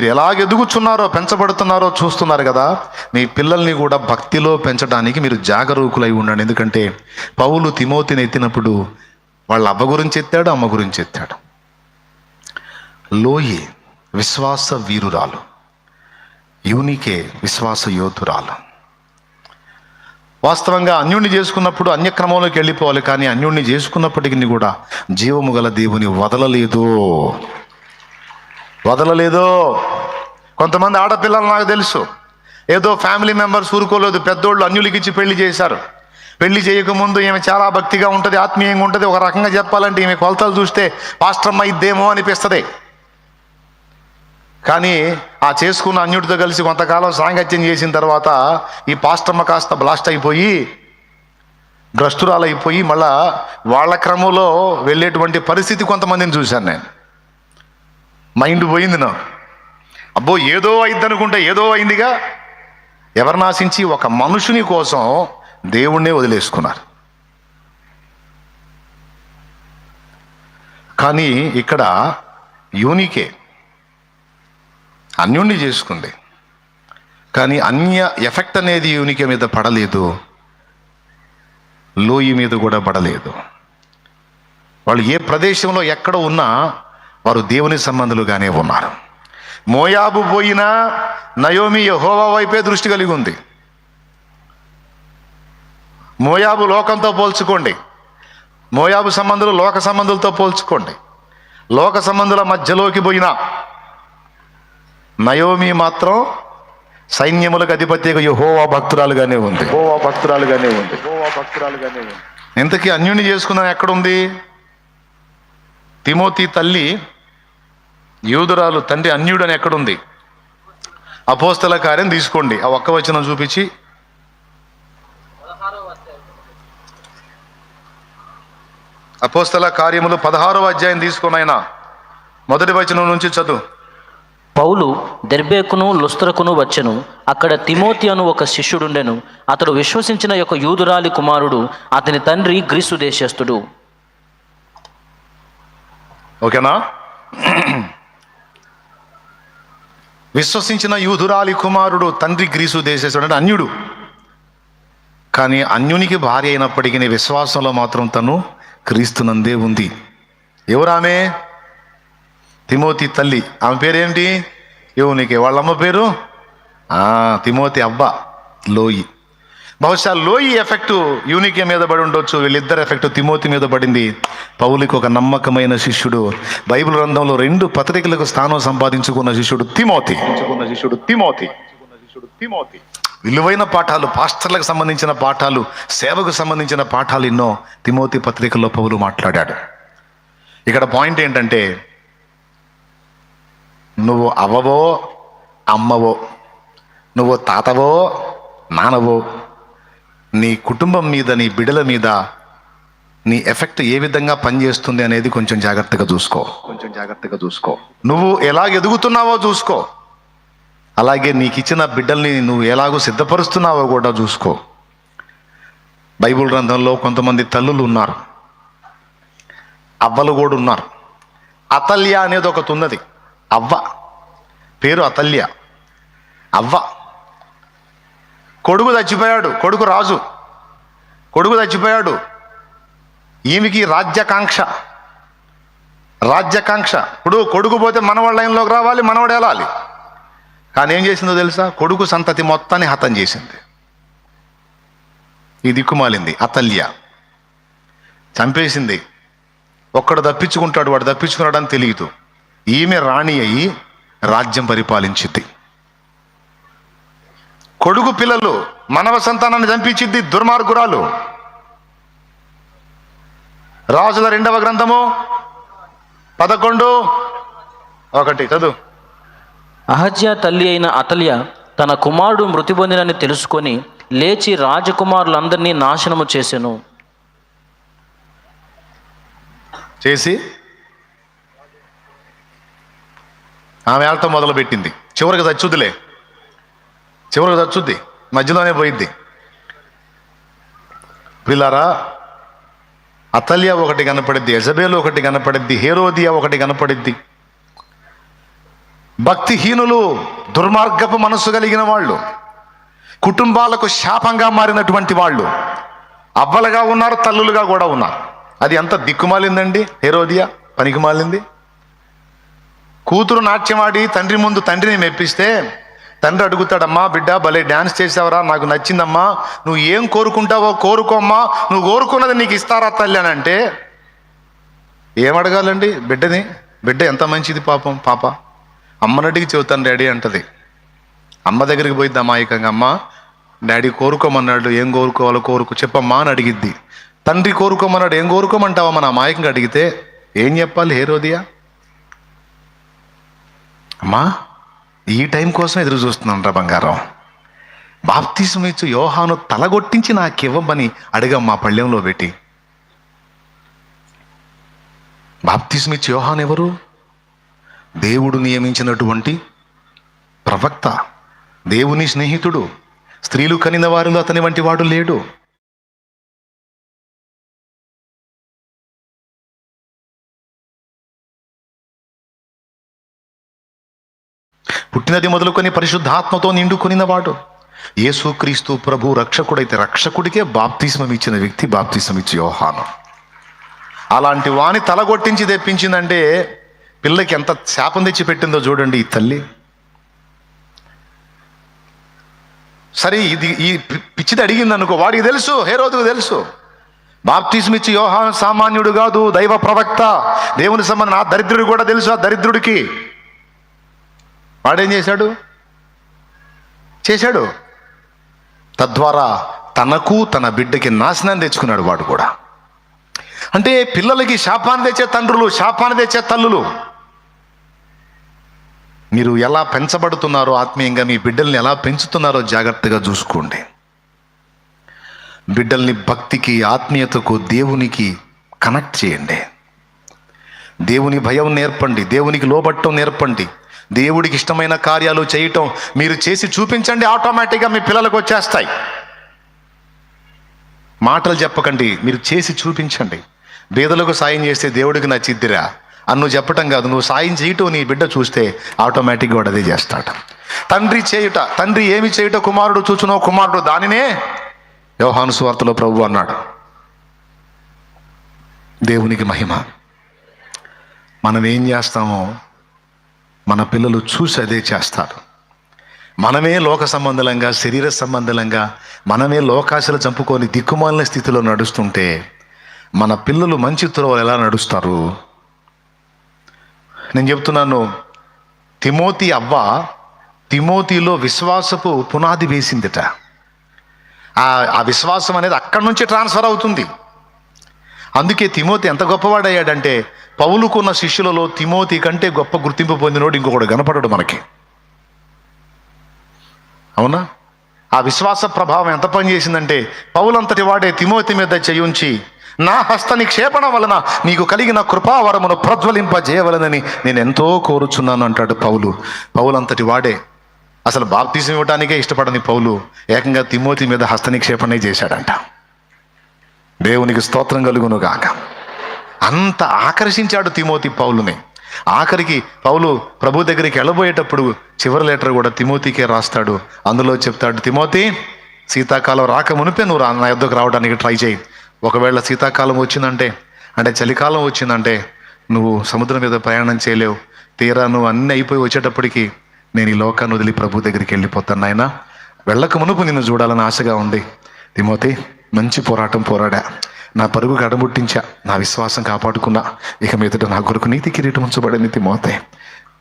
మీరు ఎలాగ ఎదుగుచున్నారో పెంచబడుతున్నారో చూస్తున్నారు కదా మీ పిల్లల్ని కూడా భక్తిలో పెంచడానికి మీరు జాగరూకులై ఉండండి. ఎందుకంటే పౌలు తిమోతిని ఎత్తినప్పుడు వాళ్ళ అబ్బ గురించి ఎత్తాడు అమ్మ గురించి ఎత్తాడు. లోయి విశ్వాస వీరురాలు యూనికే విశ్వాస యోధురాలు. వాస్తవంగా అన్యుణ్ణి చేసుకున్నప్పుడు అన్యక్రమంలోకి వెళ్ళిపోవాలి కానీ అన్యుణ్ణి చేసుకున్నప్పటికీ కూడా జీవము గల దేవుని వదలలేదు. వదలలేదు. కొంతమంది ఆడపిల్లలు నాకు తెలుసు. ఏదో ఫ్యామిలీ మెంబర్స్ ఊరుకోలేదు పెద్దోళ్ళు అన్యులకిచ్చి పెళ్ళి చేశారు. పెళ్ళి చేయకముందు ఈమె చాలా భక్తిగా ఉంటుంది ఆత్మీయంగా ఉంటుంది ఒక రకంగా చెప్పాలంటే ఈమె కొలతలు చూస్తే పాస్ట్రమ్మ ఇద్దేమో అనిపిస్తుంది. కానీ ఆ చేసుకున్న అన్యుడితో కలిసి కొంతకాలం సాంగత్యం చేసిన తర్వాత ఈ పాస్టమ్మ కాస్త బ్లాస్ట్ అయిపోయి భ్రష్టురాలైపోయి మళ్ళా వాళ్ళ క్రమంలో వెళ్ళేటువంటి పరిస్థితి కొంతమందిని చూశాను నేను. మైండ్ పోయింది నా. అబ్బో ఏదో అయింది అనుకుంటే ఏదో అయిందిగా. ఎవరు నాశించి ఒక మనుషుని కోసం దేవుణ్ణే వదిలేసుకున్నారు. కానీ ఇక్కడ యూనికే. అన్యుణ్ణి చేసుకుంది. కానీ అన్య ఎఫెక్ట్ అనేది యూనికే మీద పడలేదు. లోయి మీద కూడా పడలేదు. వాళ్ళు ఏ ప్రదేశంలో ఎక్కడ ఉన్నా వారు దేవుని సంబంధులుగానే ఉన్నారు. మోయాబు పోయినా నయోమి యహోవా వైపే దృష్టి కలిగి ఉంది. మోయాబు లోకంతో పోల్చుకోండి. మోయాబు సంబంధులు లోక సంబంధులతో పోల్చుకోండి. లోక సంబంధుల మధ్యలోకి పోయినా నయోమి మాత్రం సైన్యములకు అధిపతిగా యహోవా భక్తురాలుగానే ఉంది. గోవా భక్తురాలుగానే ఉంది. గోవా భక్తురాలుగానే ఉంది. ఇంతకీ అన్యుని చేసుకున్న ఎక్కడుంది? తిమోతి తల్లి యూదురాలు తండ్రి అన్యుడని అని ఎక్కడుంది? అపోస్తల కార్యం తీసుకోండి. ఆ ఒక్క వచనం చూపించి. అపోస్తల కార్యములు పదహారవ అధ్యాయం తీసుకుని ఆయన. మొదటి వచనం నుంచి చదువు. పౌలు దెర్బేకును లుస్త్రకును వచ్చెను. అక్కడ తిమోతి అను ఒక శిష్యుడుండెను. అతడు విశ్వసించిన యొక్క యూదురాలి కుమారుడు. అతని తండ్రి గ్రీసు దేశస్థుడు. ఓకేనా? విశ్వసించిన యూధురాలి కుమారుడు తండ్రి గ్రీసు దేశేశ్వరుడు అన్యుడు. కానీ అన్యునికి భార్య అయినప్పటికీ విశ్వాసంలో మాత్రం తను క్రీస్తునందే ఉంది. ఎవరామె? తిమోతి తల్లి. ఆమె పేరేంటి? యోనికి వాళ్ళమ్మ పేరు? తిమోతి అబ్బ లోయి. బహుశా లోయి ఎఫెక్ట్ యూనికే మీద పడి ఉండొచ్చు. వీళ్ళిద్దరు ఎఫెక్ట్ తిమోతి మీద పడింది. పౌలికి ఒక నమ్మకమైన శిష్యుడు. బైబిల్ గ్రంథంలో రెండు పత్రికలకు స్థానం సంపాదించుకున్న శిష్యుడు తిమోతి. శిష్యుడు తిమోతి శిష్యుడు తిమోతి. విలువైన పాఠాలు పాస్టర్లకు సంబంధించిన పాఠాలు సేవకు సంబంధించిన పాఠాలు ఎన్నో తిమోతి పత్రికల్లో పౌలు మాట్లాడాడు. ఇక్కడ పాయింట్ ఏంటంటే నువ్వు అవ్వవో అమ్మవో నువ్వు తాతవో నానవో నీ కుటుంబం మీద నీ బిడల మీద నీ ఎఫెక్ట్ ఏ విధంగా పనిచేస్తుంది అనేది కొంచెం జాగ్రత్తగా చూసుకో. కొంచెం జాగ్రత్తగా చూసుకో. నువ్వు ఎలా ఎదుగుతున్నావో చూసుకో. అలాగే నీకు ఇచ్చిన బిడ్డల్ని నువ్వు ఎలాగో సిద్ధపరుస్తున్నావో కూడా చూసుకో. బైబిల్ గ్రంథంలో కొంతమంది తల్లులు ఉన్నారు. అవ్వలు కూడా ఉన్నారు. అతల్య అనేది ఒకటి ఉన్నది. అవ్వ. పేరు అతల్య. అవ్వ. కొడుకు చచ్చిపోయాడు కొడుకు రాజు. కొడుకు చచ్చిపోయాడు. ఈమెకి రాజ్యాకాంక్ష. రాజ్యాకాంక్ష. ఇప్పుడు కొడుకు పోతే మనవాళ్ళ లైన్లోకి రావాలి మనవాడు వెళ్ళాలి. కానీ ఏం చేసిందో తెలుసా? కొడుకు సంతతి మొత్తాన్ని హతం చేసింది. ఈ దిక్కుమాలింది అతల్య. చంపేసింది. ఒక్కడు తప్పించుకుంటాడు వాడు తప్పించుకున్నాడని తెలియదు. ఈమె రాణి అయి రాజ్యం పరిపాలించింది. కొడుకు పిల్లలు మనవ సంతానాన్ని చంపించింది దుర్మార్గురాలు. రాజుల రెండవ గ్రంథము పదకొండు ఒకటి చదువు. అహజ్యా తల్లి అయిన అతల్య తన కుమారుడు మృతి పొందినని తెలుసుకొని లేచి రాజకుమారులందరినీ నాశనము చేసెను. చేసి ఆమె వెళ్తా మొదలుపెట్టింది. చివరికి చచ్చుద్దిలే చివరికి చచ్చుద్ది. మధ్యలోనే పోయిద్ది. పిల్లారా అతల్య ఒకటి కనపడిద్ది ఎజబేలు ఒకటి కనపడిద్ది హేరోదియా ఒకటి కనపడిద్ది. భక్తిహీనులు దుర్మార్గపు మనస్సు కలిగిన వాళ్ళు కుటుంబాలకు శాపంగా మారినటువంటి వాళ్ళు అవ్వలుగా ఉన్నారు తల్లులుగా కూడా ఉన్నారు. అది ఎంత దిక్కుమాలిందండి? హేరోదియా పనికి మాలింది కూతురు నాట్యమాడి తండ్రి ముందు తండ్రిని మెప్పిస్తే తండ్రి అడుగుతాడమ్మా బిడ్డ భలే డ్యాన్స్ చేసావరా నాకు నచ్చిందమ్మా నువ్వు ఏం కోరుకుంటావో కోరుకోమ్మా నువ్వు కోరుకున్నది నీకు ఇస్తారా తల్లి అని అంటే ఏం అడగాలండి బిడ్డని? బిడ్డ ఎంత మంచిది పాపం పాప. అమ్మనడికి చెబుతాను డాడీ అంటది. అమ్మ దగ్గరికి పోయిద్ది అమాయకంగా అమ్మ డాడీ కోరుకోమన్నాడు ఏం కోరుకోవాలో కోరుకో చెప్పమ్మా అని అడిగిద్ది. తండ్రి కోరుకోమన్నాడు ఏం కోరుకోమంటావా మన అమాయకంగా అడిగితే ఏం చెప్పాలి హేరోదియా అమ్మా ఈ టైం కోసం ఎదురు చూస్తున్నాను రా బంగారం. బాప్తీసం ఇచ్చు యోహాను తలగొట్టించి నాకు ఇవ్వమని అడిగాం మా పళ్ళెంలో పెట్టి. బాప్తీసం ఇచ్చు యోహాన్ ఎవరు? దేవుడు నియమించినటువంటి ప్రవక్త దేవుని స్నేహితుడు స్త్రీలు కనిన వారిలో అతని వంటి వాడు లేడు. పుట్టినది మొదలుకొని పరిశుద్ధాత్మతో నిండుకొనినవాడు యేసుక్రీస్తు ప్రభు రక్షకుడైతే రక్షకుడికే బాప్తిస్మం ఇచ్చిన వ్యక్తి బాప్తిస్మం ఇచ్చి యోహాను. అలాంటి వాణి తలగొట్టించి తెప్పించిందంటే పిల్లకి ఎంత శాపం తెచ్చి పెట్టిందో చూడండి ఈ తల్లి. సరే ఇది ఈ పిచ్చిది అడిగింది అనుకో వాడికి తెలుసు హే రోజుకు తెలుసు. బాప్తిజం ఇచ్చి యోహాన్ సామాన్యుడు కాదు దైవ ప్రవక్త. దేవుని సంబంధం ఆ దరిద్రుడు కూడా తెలుసు ఆ దరిద్రుడికి. వాడేం చేశాడు? చేశాడు. తద్వారా తనకు తన బిడ్డకి నాశనాన్ని తెచ్చుకున్నాడు వాడు కూడా. అంటే పిల్లలకి శాపాన్ని తెచ్చే తండ్రులు శాపాన్ని తెచ్చే తల్లులు. మీరు ఎలా పెంచబడుతున్నారో ఆత్మీయంగా మీ బిడ్డల్ని ఎలా పెంచుతున్నారో జాగ్రత్తగా చూసుకోండి. బిడ్డల్ని భక్తికి ఆత్మీయతకు దేవునికి కనెక్ట్ చేయండి. దేవుని భయం నేర్పండి దేవునికి లోబట్టం నేర్పండి. దేవుడికి ఇష్టమైన కార్యాలు చేయటం మీరు చేసి చూపించండి ఆటోమేటిక్గా మీ పిల్లలకు వచ్చేస్తాయి. మాటలు చెప్పకండి మీరు చేసి చూపించండి. పేదలకు సాయం చేస్తే దేవుడికి నచ్చిద్దిరా? అని నువ్వు చెప్పటం కాదు నువ్వు సాయం చేయటం నీ బిడ్డ చూస్తే ఆటోమేటిక్గా వాడు అదే చేస్తాడు. తండ్రి చేయుట తండ్రి ఏమి చేయుట కుమారుడు చూచునో కుమారుడు దానినే యోహాను సువార్తలో ప్రభు అన్నాడు. దేవునికి మహిమ. మనం ఏం చేస్తామో మన పిల్లలు చూసి అదే చేస్తారు. మనమే లోక సంబంధంగా శరీర సంబంధంగా మనమే లోకాశలు చంపుకొని దిక్కుమాలిన స్థితిలో నడుస్తుంటే మన పిల్లలు మంచి త్రోవలు ఎలా నడుస్తారు? నేను చెప్తున్నాను తిమోతి అవ్వ తిమోతిలో విశ్వాసపు పునాది వేసిందిట. ఆ ఆ విశ్వాసం అనేది అక్కడి నుంచి ట్రాన్స్ఫర్ అవుతుంది. అందుకే తిమోతి ఎంత గొప్పవాడయ్యాడంటే పౌలుకున్న శిష్యులలో తిమోతి కంటే గొప్ప గుర్తింపు పొందినోడు ఇంకొకడు కనపడడు మనకి. అవునా? ఆ విశ్వాస ప్రభావం ఎంత పనిచేసిందంటే పౌలంతటి వాడే తిమోతి మీద చేయుంచి నా హస్త నిక్షేపణ వలన నీకు కలిగిన కృపావరమును ప్రజ్వలింపజేయవలనని నేను ఎంతో కోరుచున్నాను అంటాడు పౌలు. పౌలంతటి వాడే అసలు బాప్తీసం ఇవ్వటానికే ఇష్టపడని పౌలు ఏకంగా తిమోతి మీద హస్త నిక్షేపణే చేశాడంట. దేవునికి స్తోత్రం కలుగును గాక అంత ఆకర్షించాడు తిమోతి పౌలుని. ఆఖరికి పౌలు ప్రభు దగ్గరికి వెళ్ళబోయేటప్పుడు చివరి లెటర్ కూడా తిమోతికే రాస్తాడు. అందులో చెప్తాడు తిమోతి శీతాకాలం రాక మునిపే నువ్వు నా యుద్ధకు రావడానికి ట్రై చేయి. ఒకవేళ శీతాకాలం వచ్చిందంటే అంటే చలికాలం వచ్చిందంటే నువ్వు సముద్రం మీద ప్రయాణం చేయలేవు. తీరా నువ్వు అన్నీ అయిపోయి వచ్చేటప్పటికి నేను ఈ లోకాన్ని వదిలి ప్రభు దగ్గరికి వెళ్ళిపోతాను నాయన. వెళ్ళక మునుపు నిన్ను చూడాలని ఆశగా ఉంది. తిమోతి మంచి పోరాటం పోరాడా. నా పరుగు గడముట్టించా నా విశ్వాసం కాపాడుకున్నా. ఇక మీదట నా కొరకు నీతి కిరీటం ఉంచబడింది తిమోతే.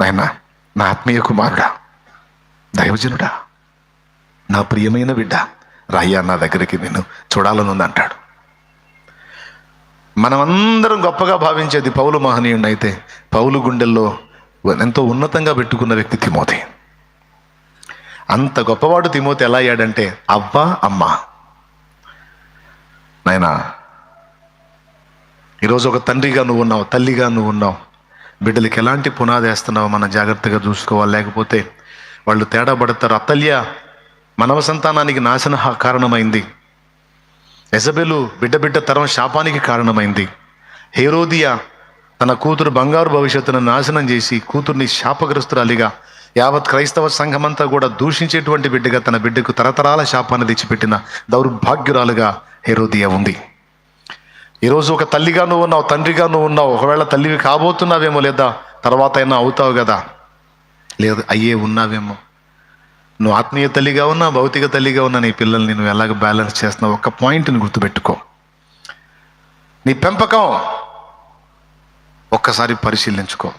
నాయన నా ఆత్మీయ కుమారుడా దైవజనుడా నా ప్రియమైన బిడ్డ రాయ్యా నా దగ్గరికి నేను చూడాలనుంది అంటాడు మనమందరం గొప్పగా భావించేది పౌలు మహనీయుడు అయితే పౌలు గుండెల్లో ఎంతో ఉన్నతంగా పెట్టుకున్న వ్యక్తి తిమోతి. అంత గొప్పవాడు తిమోతి ఎలా అయ్యాడంటే అవ్వ అమ్మ. నాయనా ఈరోజు ఒక తండ్రిగా నువ్వు ఉన్నావు తల్లిగా నువ్వు ఉన్నావు. బిడ్డలకి ఎలాంటి పునాది వేస్తున్నావు మనం జాగ్రత్తగా చూసుకోవాలి. లేకపోతే వాళ్ళు తేడా పడతారు. అతల్య మనవ సంతానానికి నాశన కారణమైంది. ఎజబెలు బిడ్డ బిడ్డ తరం శాపానికి కారణమైంది. హేరోదియా తన కూతురు బంగారు భవిష్యత్తును నాశనం చేసి కూతుర్ని శాపగ్రస్తురాలిగా యావత్ క్రైస్తవ సంఘమంతా కూడా దూషించేటువంటి బిడ్డగా తన బిడ్డకు తరతరాల శాపాన్ని తెచ్చిపెట్టిన దౌర్భాగ్యురాలుగా హేరోదియా ఉంది. ఈరోజు ఒక తల్లిగా నువ్వు ఉన్నావు తండ్రిగా నువ్వు ఉన్నావు. ఒకవేళ తల్లివి కాబోతున్నావేమో లేదా తర్వాత అయినా అవుతావు కదా? లేదు అయ్యే ఉన్నావేమో. నువ్వు ఆత్మీయ తల్లిగా ఉన్నా భౌతిక తల్లిగా ఉన్నా నీ పిల్లల్ని నువ్వు ఎలాగ బ్యాలెన్స్ చేస్తున్నావు ఒక పాయింట్ని గుర్తుపెట్టుకో. నీ పెంపకం ఒక్కసారి పరిశీలించుకో.